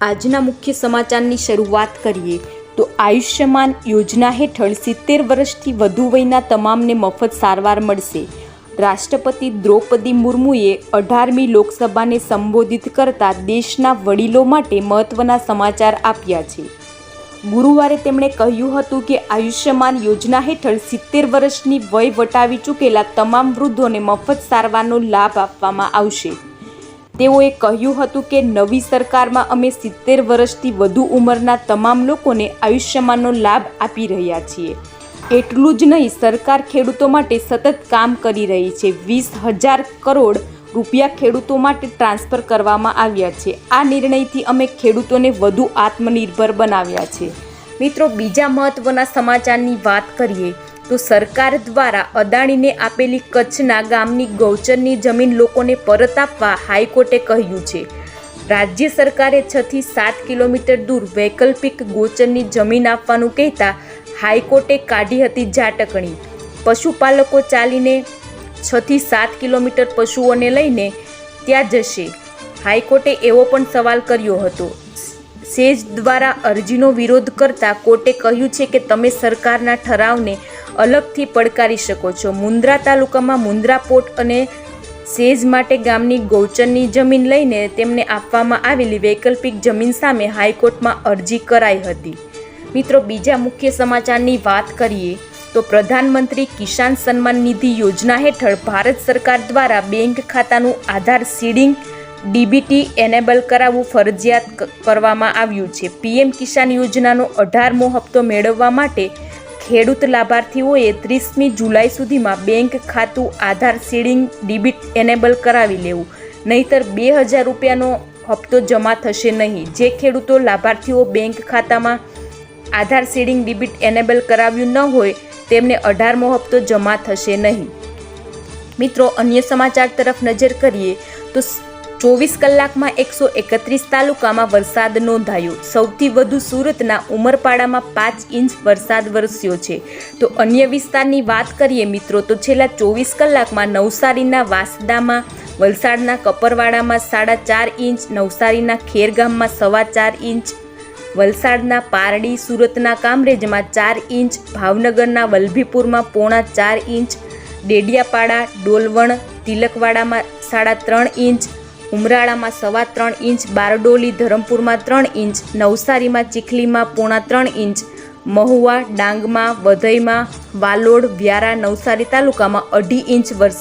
આજના મુખ્ય સમાચારની શરૂઆત કરીએ. તો આયુષ્યમાન યોજના હેઠળ સિત્તેર વર્ષથી વધુ વયના તમામને મફત સારવાર મળશે. રાષ્ટ્રપતિ દ્રૌપદી મુર્મુએ અઢારમી લોકસભાને સંબોધિત કરતા દેશના વડીલો માટે મહત્વના સમાચાર આપ્યા છે. ગુરુવારે તેમણે કહ્યું હતું કે આયુષ્યમાન યોજના હેઠળ સિત્તેર વર્ષની વય વટાવી ચૂકેલા તમામ વૃદ્ધોને મફત સારવારનો લાભ આપવામાં આવશે. તેઓએ કહ્યું હતું કે નવી સરકારમાં અમે સિત્તેર વર્ષથી વધુ ઉંમરના તમામ લોકોને આયુષ્યમાનનો લાભ આપી રહ્યા છીએ. એટલું જ નહીં, સરકાર ખેડૂતો માટે સતત કામ કરી રહી છે. વીસ હજાર કરોડ રૂપિયા ખેડૂતો માટે ટ્રાન્સફર કરવામાં આવ્યા છે. આ નિર્ણયથી અમે ખેડૂતોને વધુ આત્મનિર્ભર બનાવ્યા છે. મિત્રો, બીજા મહત્ત્વના સમાચારની વાત કરીએ. તો સરકાર દ્વારા અદાણીને આપેલી કચ્છના ગામની ગૌચરની જમીન લોકોને પરત આપવા હાઈકોર્ટે કહ્યું છે. રાજ્ય સરકારે છથી સાત કિલોમીટર દૂર વૈકલ્પિક ગોચરની જમીન આપવાનું કહેતા હાઈકોર્ટે કાઢી હતી ઝાટકણી. પશુપાલકો ચાલીને છથી સાત કિલોમીટર પશુઓને લઈને ત્યાં જશે. હાઈકોર્ટે એવો પણ સવાલ કર્યો હતો. સેજ દ્વારા અરજીનો વિરોધ કરતા કોર્ટે કહ્યું છે કે તમે સરકારના ઠરાવને અલગથી પડકારી શકો છો. મુન્દ્રા તાલુકામાં મુન્દ્રા પોર્ટ અને સેજ માટે ગામની ગૌચરની જમીન લઈને તેમને આપવામાં આવેલી વૈકલ્પિક જમીન સામે હાઈકોર્ટમાં અરજી કરાઈ હતી. મિત્રો, બીજા મુખ્ય સમાચારની વાત કરીએ તો પ્રધાનમંત્રી કિસાન સન્માન નિધિ યોજના હેઠળ ભારત સરકાર દ્વારા બેંક ખાતાનું આધાર સીડિંગ, ડીબીટી એનેબલ કરાવવું ફરજિયાત કરવામાં આવ્યું છે. પીએમ કિસાન યોજનાનો અઢારમો હપ્તો મેળવવા માટે ખેડૂત લાભાર્થીઓએ ત્રીસમી જુલાઈ સુધીમાં બેંક ખાતું આધાર સીડિંગ ડિબિટ એનેબલ કરાવી લેવું. નહીતર બે હજાર રૂપિયાનો હપ્તો જમા થશે નહીં. જે ખેડૂતો લાભાર્થીઓ બેંક ખાતામાં આધાર સીડિંગ ડિબિટ એનેબલ કરાવ્યું ન હોય, તેમને અઢારમો હપ્તો જમા થશે નહીં. મિત્રો, અન્ય સમાચાર તરફ નજર કરીએ તો ચોવીસ કલાકમાં એકસો એકત્રીસ તાલુકામાં વરસાદ નોંધાયો. સૌથી વધુ સુરતના ઉમરપાડામાં પાંચ ઇંચ વરસાદ વરસ્યો છે. તો અન્ય વિસ્તારની વાત કરીએ મિત્રો, તો છેલ્લા ચોવીસ કલાકમાં નવસારીના વાસદામાં, વલસાડના કપરવાડામાં સાડા ચાર ઇંચ, નવસારીના ખેરગામમાં સવા ચાર ઇંચ, વલસાડના પારડી, સુરતના કામરેજમાં ચાર ઇંચ, ભાવનગરના વલભીપુરમાં પોણા ચાર ઇંચ, ડેડિયાપાડા, ડોલવણ, તિલકવાડામાં સાડા ત્રણ ઇંચ ઉમરાળામાં સવા ત્રણ ઇંચ, બારડોલી, ધરમપુરમાં ત્રણ ઇંચ, નવસારીમાં ચીખલીમાં પોણા ત્રણ ઇંચ, મહુવા, ડાંગમાં, વધઈમાં, વાલોડ, વ્યારા, નવસારી તાલુકામાં અઢી ઇંચ વરસાદ